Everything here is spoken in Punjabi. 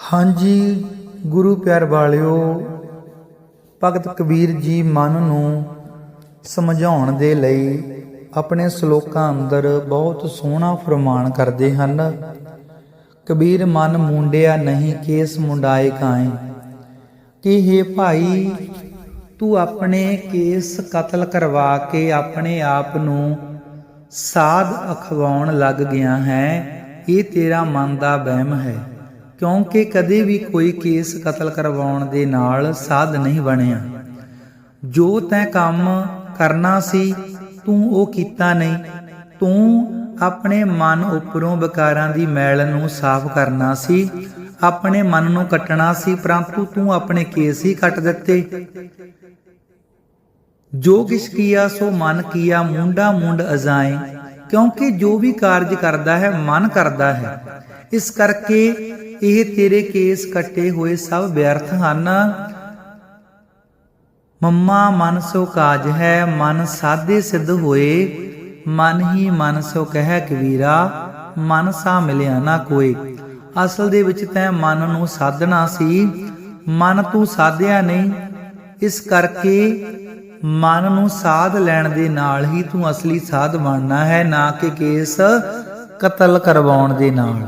ਹਾਂਜੀ, ਗੁਰੂ ਪਿਆਰ ਵਾਲਿਓ, ਭਗਤ ਕਬੀਰ ਜੀ ਮਨ ਨੂੰ ਸਮਝਾਉਣ ਦੇ ਲਈ ਆਪਣੇ ਸ਼ਲੋਕਾਂ ਅੰਦਰ ਬਹੁਤ ਸੋਹਣਾ ਫਰਮਾਨ ਕਰਦੇ ਹਨ। ਕਬੀਰ ਮਨ ਮੁੰਡਿਆ ਨਹੀਂ ਕੇਸ ਮੁੰਡਾਏ ਕਾਏ ਕਿ हे ਭਾਈ, ਤੂੰ ਆਪਣੇ ਕੇਸ ਕਤਲ ਕਰਵਾ ਕੇ ਆਪਣੇ ਆਪ ਨੂੰ ਸਾਧ ਅਖਵਾਉਣ ਲੱਗ ਗਿਆ ਹੈ, ਇਹ ਤੇਰਾ ਮਨ ਦਾ ਵਹਿਮ ਹੈ। ਕਿਉਂਕਿ ਕਦੇ ਵੀ ਕੋਈ ਕੇਸ ਕਤਲ ਕਰਵਾਉਣ ਦੇ ਨਾਲ ਸਾਧ ਨਹੀਂ ਬਣਿਆ। ਜੋ ਤੈਂ ਕੰਮ ਕਰਨਾ ਸੀ, ਤੂੰ ਉਹ ਕੀਤਾ ਨਹੀਂ। ਤੂੰ ਆਪਣੇ ਮਨ ਉੱਪਰੋਂ ਵਿਕਾਰਾਂ ਦੀ ਮੈਲ ਨੂੰ ਸਾਫ਼ ਕਰਨਾ ਸੀ, ਆਪਣੇ ਮਨ ਨੂੰ ਕੱਟਣਾ ਸੀ, ਪਰੰਤੂ ਤੂੰ ਆਪਣੇ ਕੇਸ ਹੀ ਕੱਟ ਦਿੱਤੇ। ਜੋ ਕਿਛ ਕੀਆ, ਸੋ ਮਨ ਕੀਆ ਮੁੰਡਾ ਮੁੰਡ ਅਜ਼ਾਏ। ਕਿਉਂਕਿ ਜੋ ਵੀ ਕਾਰਜ ਕਰਦਾ ਹੈ, ਮਨ ਕਰਦਾ ਹੈ। ਇਸ ਕਰਕੇ ਇਹ ਤੇਰੇ ਕੇਸ ਕੱਟੇ ਹੋਏ ਸਭ ਵਿਅਰਥ ਹਨ। ਮੰਮਾ, ਮਨ ਸੋ ਕਾਜ ਹੈ, ਮਨ ਸਾਧੇ ਸਿੱਧ ਹੋਏ। ਮਨ ਹੀ ਮਨ ਸੋ ਕਹਿ ਕਬੀਰਾ, ਮਨ ਸਾ ਮਿਲਿਆ ਨਾ ਕੋਈ। ਅਸਲ ਦੇ ਵਿੱਚ ਤੈਂ ਮਨ ਨੂੰ ਸਾਧਣਾ ਸੀ। ਮਨ ਤੂੰ ਸਾਧਿਆ ਨਹੀਂ। ਇਸ ਕਰਕੇ ਮਨ ਨੂੰ ਸਾਧ ਲੈਣ ਦੇ ਨਾਲ ਹੀ ਤੂੰ ਅਸਲੀ ਸਾਧ ਬਣਨਾ ਹੈ, ਨਾ ਕਿ ਕੇਸ ਕਤਲ ਕਰਵਾਉਣ ਦੇ ਨਾਲ।